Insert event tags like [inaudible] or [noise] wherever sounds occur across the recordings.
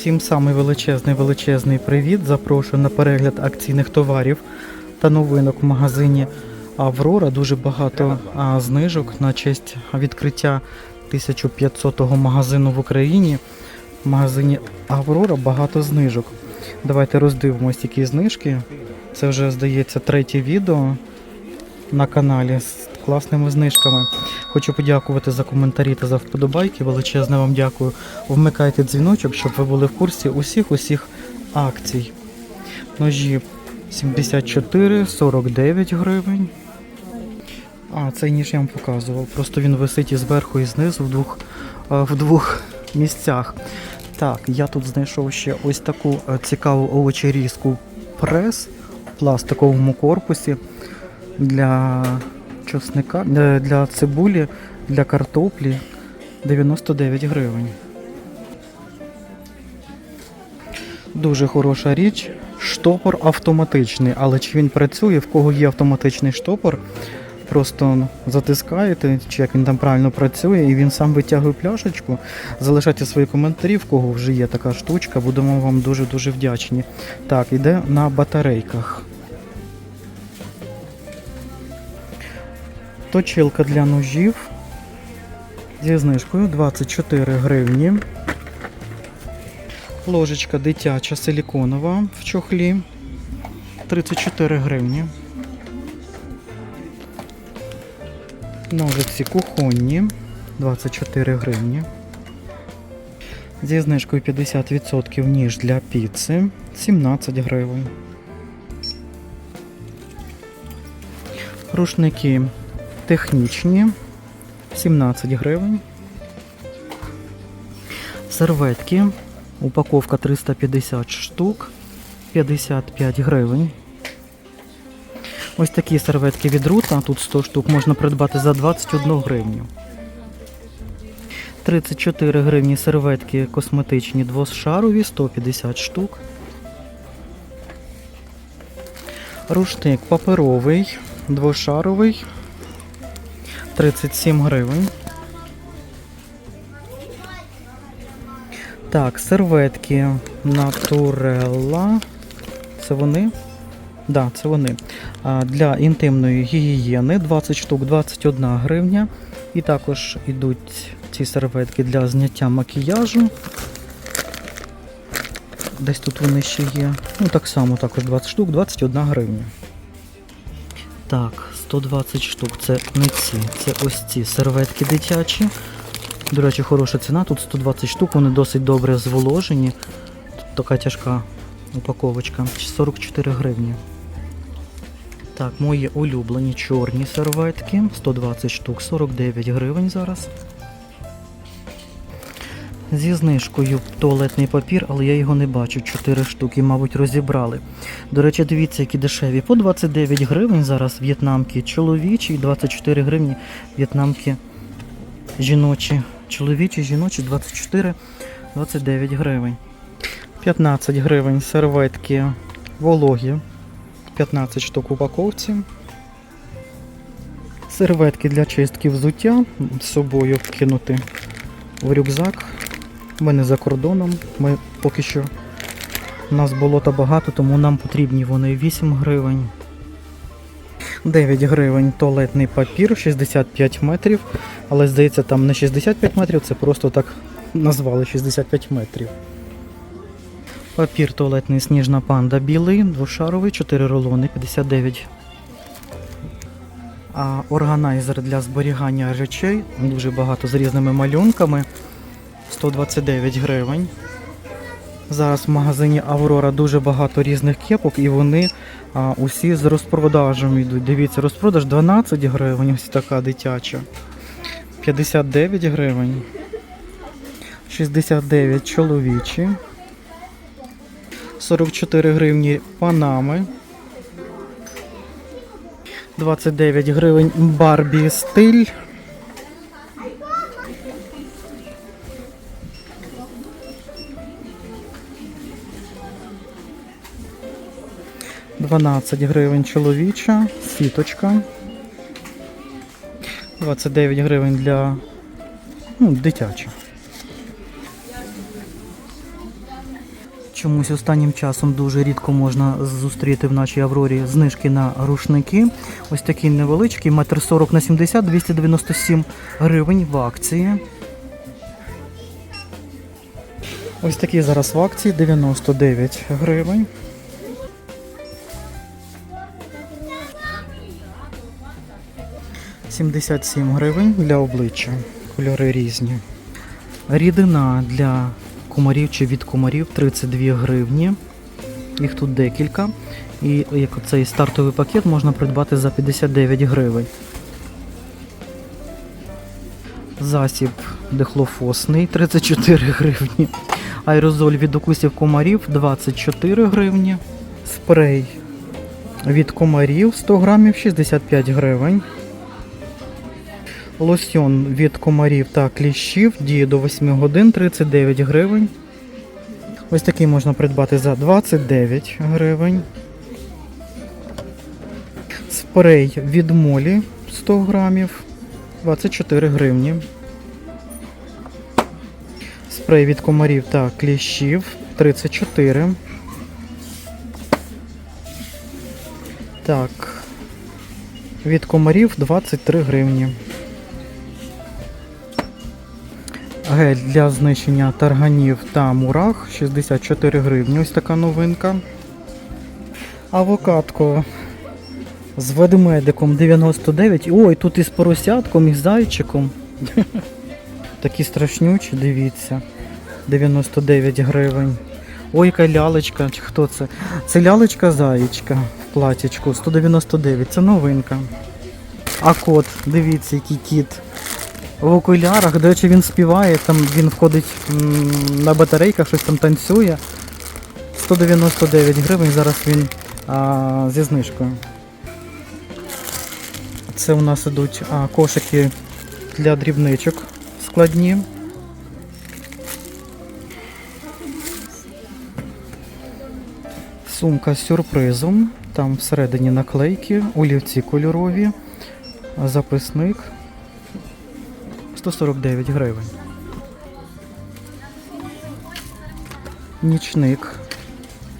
Всім самий величезний величезний привіт. Запрошую на перегляд акційних товарів та новинок в магазині Аврора. Дуже багато знижок на честь відкриття 1500-го магазину в Україні. В магазині Аврора багато знижок. Давайте роздивимось, які знижки. Це вже здається третє відео на каналі з класними знижками. Хочу подякувати за коментарі та за вподобайки. Величезне вам дякую. Вмикайте дзвіночок, щоб ви були в курсі усіх усіх акцій. Ножі 74, 49 гривень. А, цей ніж я вам показував. Просто він висить і зверху, і знизу в двох, е, в двох місцях. Так, я тут знайшов ще ось таку е, цікаву овочерізку прес в пластиковому корпусі для чосника, е, для цибулі, для картоплі 99 гривень. Дуже хороша річ. Штопор автоматичний, але чи він працює, в кого є автоматичний штопор, просто затискаєте, чи як він там правильно працює, і він сам витягує пляшечку. Залишайте свої коментарі, в кого вже є така штучка, будемо вам дуже-дуже вдячні. Так, іде на батарейках. Точилка для ножів зі знижкою 24 гривні. Ложечка дитяча силіконова в чохлі 34 гривні. Ножиці кухонні 24 гривні. Зі знижкою 50% ніж для піци 17 гривень. Рушники технічні 17 гривень. Серветки. Упаковка 350 штук 55 гривень. Ось такі серветки від Рута, тут 100 штук можна придбати за 21 гривню. 34 гривні серветки косметичні двошарові, 150 штук. Рушник паперовий, двошаровий, 37 гривень. Так, серветки Натурелла. Це вони? Да, це вони. Для інтимної гігієни 20 штук 21 гривня. І також йдуть ці серветки для зняття макіяжу. Десь тут вони ще є. Ну, так само, також 20 штук, 21 гривня. Так, 120 штук. Це не ці, це ось ці серветки дитячі. До речі, хороша ціна. Тут 120 штук, вони досить добре зволожені. Тут така тяжка упаковочка. 44 гривні. Так, мої улюблені чорні серветки. 120 штук, 49 гривень зараз. Зі знижкою туалетний папір, але я його не бачу. 4 штуки, мабуть, розібрали. До речі, дивіться, які дешеві. По 29 гривень зараз в'єтнамки чоловічі, 24 гривні в'єтнамки жіночі. Чоловічі, жіночі 24, 29 гривень. 15 гривень серветки вологі. 15 штук упаковці. Серветки для чистки взуття з собою кинути в рюкзак. Ми не за кордоном. Ми поки що. У нас болота багато, тому нам потрібні вони 8 гривень. 9 гривень туалетний папір, 65 метрів. Але здається, там не 65 метрів, це просто так назвали 65 метрів. Папір туалетний сніжна панда білий, двошаровий, 4 рулони, 59. А органайзер для зберігання речей, дуже багато з різними малюнками. 129 гривень. Зараз в магазині Аврора дуже багато різних кепок і вони а, усі з розпродажем йдуть. Дивіться, розпродаж 12 гривень, ось така дитяча. 59 гривень. 69 чоловічі. 44 гривні панами. 29 гривень Барбі стиль. Дванадцять гривень чоловіча, сіточка. 29 гривень для ну, дитяча. Чомусь останнім часом дуже рідко можна зустріти в нашій Аврорі знижки на рушники. Ось такий невеличкий, метр 40 на 70, 297 гривень в акції. Ось такі зараз в акції 99 гривень. «77 гривень для обличчя. Кольори різні. Рідина для комарів чи від комарів 32 гривні. Їх тут декілька. І як цей стартовий пакет можна придбати за 59 гривень. Засіб дихлофосний 34 гривні. Аерозоль від укусів комарів 24 гривні. Спрей від комарів 100 грамів 65 гривень. Лосьон від комарів та кліщів діє до 8 годин 39 гривень. Ось такий можна придбати за 29 гривень. Спрей від молі 100 грамів 24 гривні. Спрей від комарів та кліщів 34. Так. Від комарів 23 гривні. Гель для знищення тарганів та мурах 64 гривні. Ось така новинка. Авокадко з ведмедиком 99. Ой, тут і з поросятком, і з зайчиком. [laughs] Такі страшнючі, дивіться. 99 гривень. Ой, яка лялечка, хто це? Це лялечка заєчка в платічку 199. Це новинка. А кот, дивіться, який кіт. В окулярах, до речі, він співає, там він входить на батарейках, щось там танцює. 199 гривень, зараз він а, зі знижкою. Це у нас ідуть а, кошики для дрібничок складні. Сумка з сюрпризом. Там всередині наклейки, олівці кольорові, записник 149 гривень. Нічник.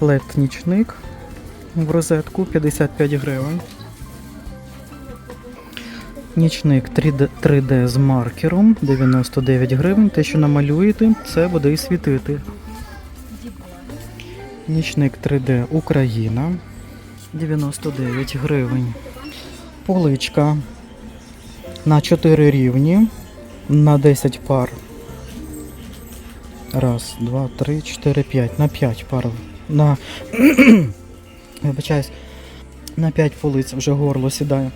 led нічник в розетку 55 гривень. Нічник 3D, 3D з маркером 99 гривень. Те, що намалюєте, це буде і світити. Нічник 3D Україна 99 гривень. Поличка на 4 рівні на 10 пар. Раз, два, три, чотири, п'ять. На 5 пар. На. [clears throat] Вибачаюсь. На 5 полиць вже горло сідає.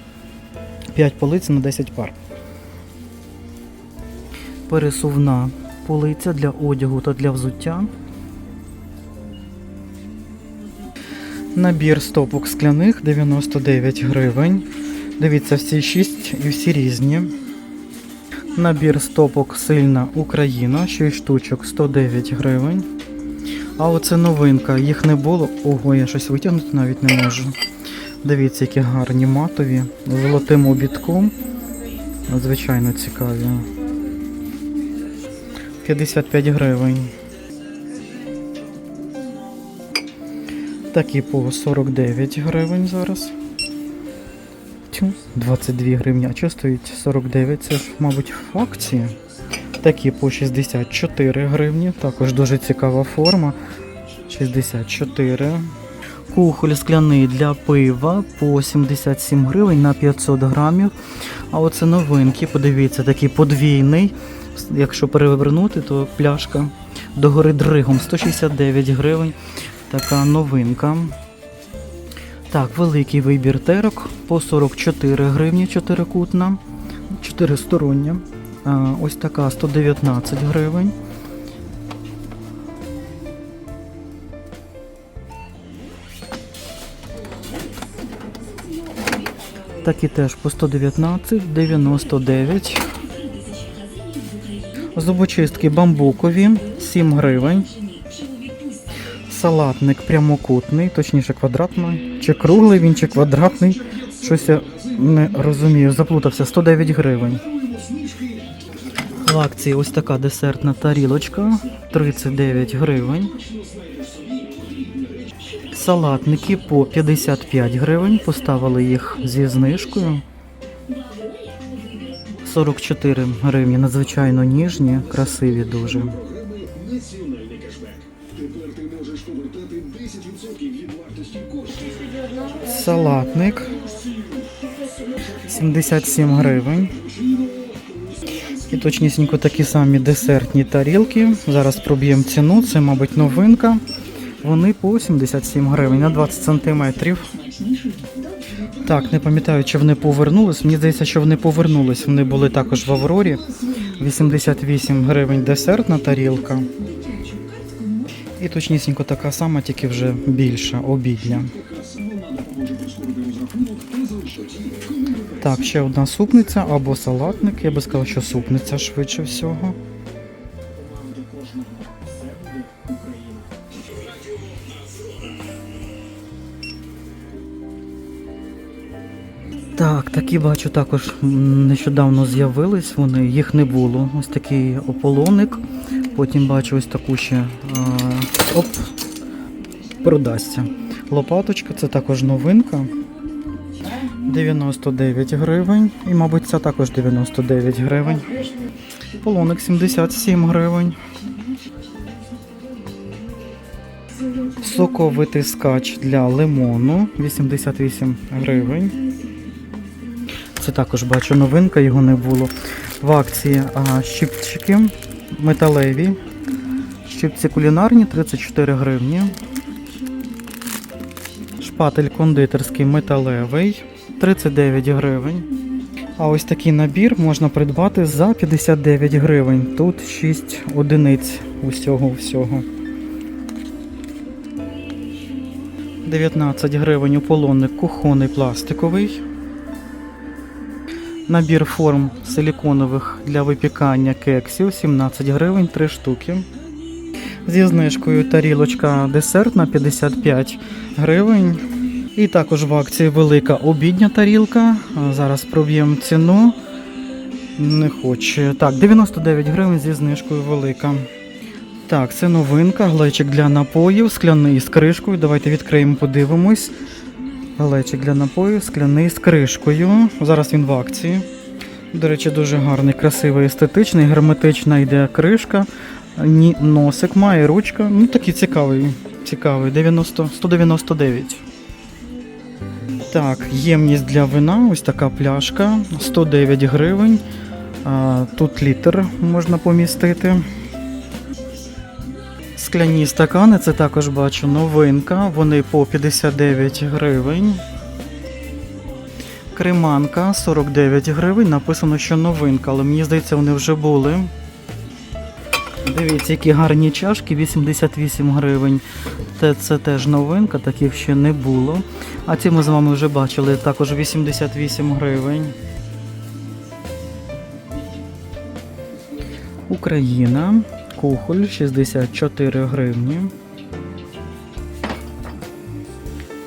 5 полиць на 10 пар. Пересувна полиця для одягу та для взуття. Набір стопок скляних 99 гривень. Дивіться, всі 6 і всі різні. Набір стопок сильна Україна, 6 штучок 109 гривень. А оце новинка, їх не було. Ого, я щось витягнути навіть не можу. Дивіться, які гарні матові золотим обідком. Надзвичайно цікаві. 55 гривень. Такі по 49 гривень зараз. Тю, 22 гривні. А що стоїть 49? Це ж, мабуть, в акції. Такі по 64 гривні. Також дуже цікава форма. 64. Кухоль скляний для пива по 77 гривень на 500 грамів. А оце новинки, подивіться, такий подвійний. Якщо перевернути, то пляшка догори дригом 169 гривень. Така новинка. Так, великий вибір терок по 44 гривні чотирикутна, чотиристороння. А, ось така 119 гривень. Такі теж по 119, 99. Зубочистки бамбукові 7 гривень. Салатник прямокутний, точніше квадратний. Чи круглий він, чи квадратний. Щось я не розумію. Заплутався 109 гривень. В акції ось така десертна тарілочка 39 гривень. Салатники по 55 гривень. Поставили їх зі знижкою. 44 гривні, надзвичайно ніжні, красиві дуже. Салатник 77 гривень. І точнісінько такі самі десертні тарілки. Зараз проб'ємо ціну, це, мабуть, новинка. Вони по 77 гривень на 20 сантиметрів. Так, не пам'ятаю, чи вони повернулись. Мені здається, що вони повернулись. Вони були також в Аврорі. 88 гривень десертна тарілка. І точнісінько така сама, тільки вже більша, обідня. Так, ще одна супниця або салатник. Я би сказав, що супниця швидше всього. Так, такі бачу також нещодавно з'явились вони, їх не було. Ось такий ополоник. Потім бачу ось таку ще а, оп, продасться. Лопаточка, це також новинка. 99 гривень. І, мабуть, це також 99 гривень. Полоник 77 гривень. Соковитий скач для лимону 88 гривень. Це також бачу новинка, його не було. В акції а, щипчики металеві. Щипці кулінарні 34 гривні. Шпатель кондитерський металевий 39 гривень. А ось такий набір можна придбати за 59 гривень. Тут 6 одиниць усього всього. 19 гривень у полонник кухонний пластиковий. Набір форм силіконових для випікання кексів 17 гривень 3 штуки. Зі знижкою тарілочка десертна 55 гривень. І також в акції велика обідня тарілка. Зараз проб'ємо ціну. Не хоче. Так, 99 гривень зі знижкою велика. Так, це новинка, глечик для напоїв, скляний з кришкою. Давайте відкриємо, подивимось. Глечик для напою, скляний з кришкою. Зараз він в акції. До речі, дуже гарний, красивий, естетичний, герметична йде кришка. Ні, носик має, ручка. Ну такий цікавий. Цікавий. 90, 199. Так, ємність для вина, ось така пляшка, 109 гривень. Тут літр можна помістити. Скляні стакани, це також бачу новинка. Вони по 59 гривень. Креманка 49 гривень. Написано, що новинка, але мені здається, вони вже були. Дивіться, які гарні чашки, 88 гривень. Це, це теж новинка, таких ще не було. А ці ми з вами вже бачили, також 88 гривень. Україна. Кухоль 64 гривні.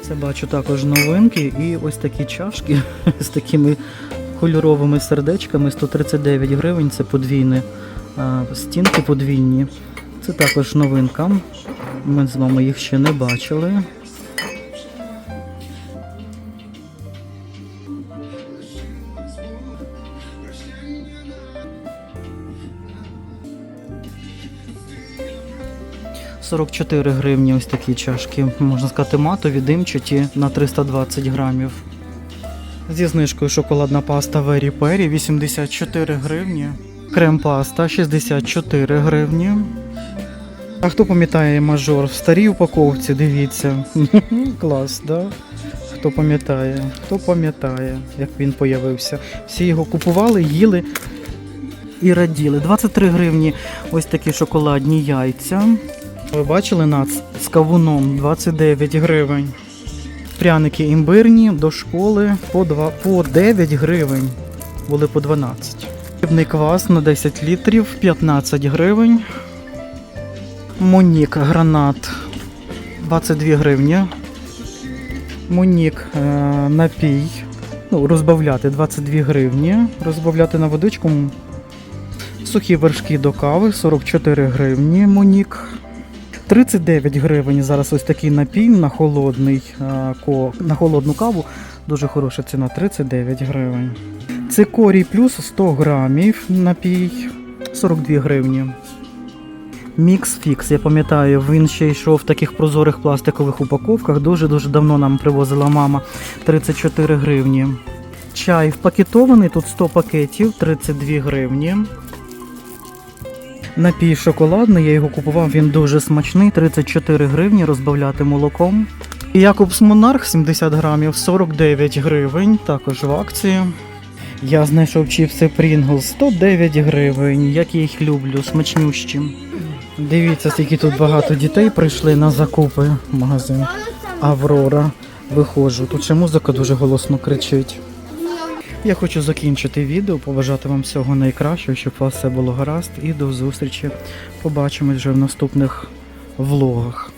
Це бачу також новинки і ось такі чашки [laughs] з такими кольоровими сердечками 139 гривень. Це подвійні а, стінки подвійні. Це також новинка. Ми з вами їх ще не бачили. – 44 гривні ось такі чашки, можна сказати, матові, димчаті на 320 грамів. Зі знижкою шоколадна паста Very Perry 84 гривні. Крем-паста 64 гривні. А хто пам'ятає мажор в старій упаковці, дивіться. [laughs] Клас, да? Хто пам'ятає? Хто пам'ятає, як він появився? Всі його купували, їли і раділи. 23 гривні ось такі шоколадні яйця. Ви бачили нац з кавуном 29 гривень. Пряники імбирні до школи по, 2, по 9 гривень. Були по 12. Рибний квас на 10 літрів 15 гривень. Монік гранат 22 гривні. Монік е, напій. Ну, розбавляти 22 гривні. Розбавляти на водичку. Сухі вершки до кави 44 гривні. Монік. 39 гривень. Зараз ось такий напій на холодний ко, на холодну каву. Дуже хороша ціна 39 гривень. Цикорій плюс 100 грамів напій 42 гривні. Мікс фікс, я пам'ятаю, він ще йшов в таких прозорих пластикових упаковках. Дуже-дуже давно нам привозила мама 34 гривні. Чай впакетований, тут 100 пакетів, 32 гривні. Напій шоколадний, я його купував, він дуже смачний, 34 гривні, розбавляти молоком. Якобс Монарх 70 грамів, 49 гривень, також в акції. Я знайшов чіпси Pringles 109 гривень, як я їх люблю, смачнющі. Дивіться, скільки тут багато дітей прийшли на закупи в магазин. Аврора. Виходжу. Тут ще музика дуже голосно кричить. Я хочу закінчити відео, побажати вам всього найкращого, щоб у вас все було гаразд. І до зустрічі. Побачимось вже в наступних влогах.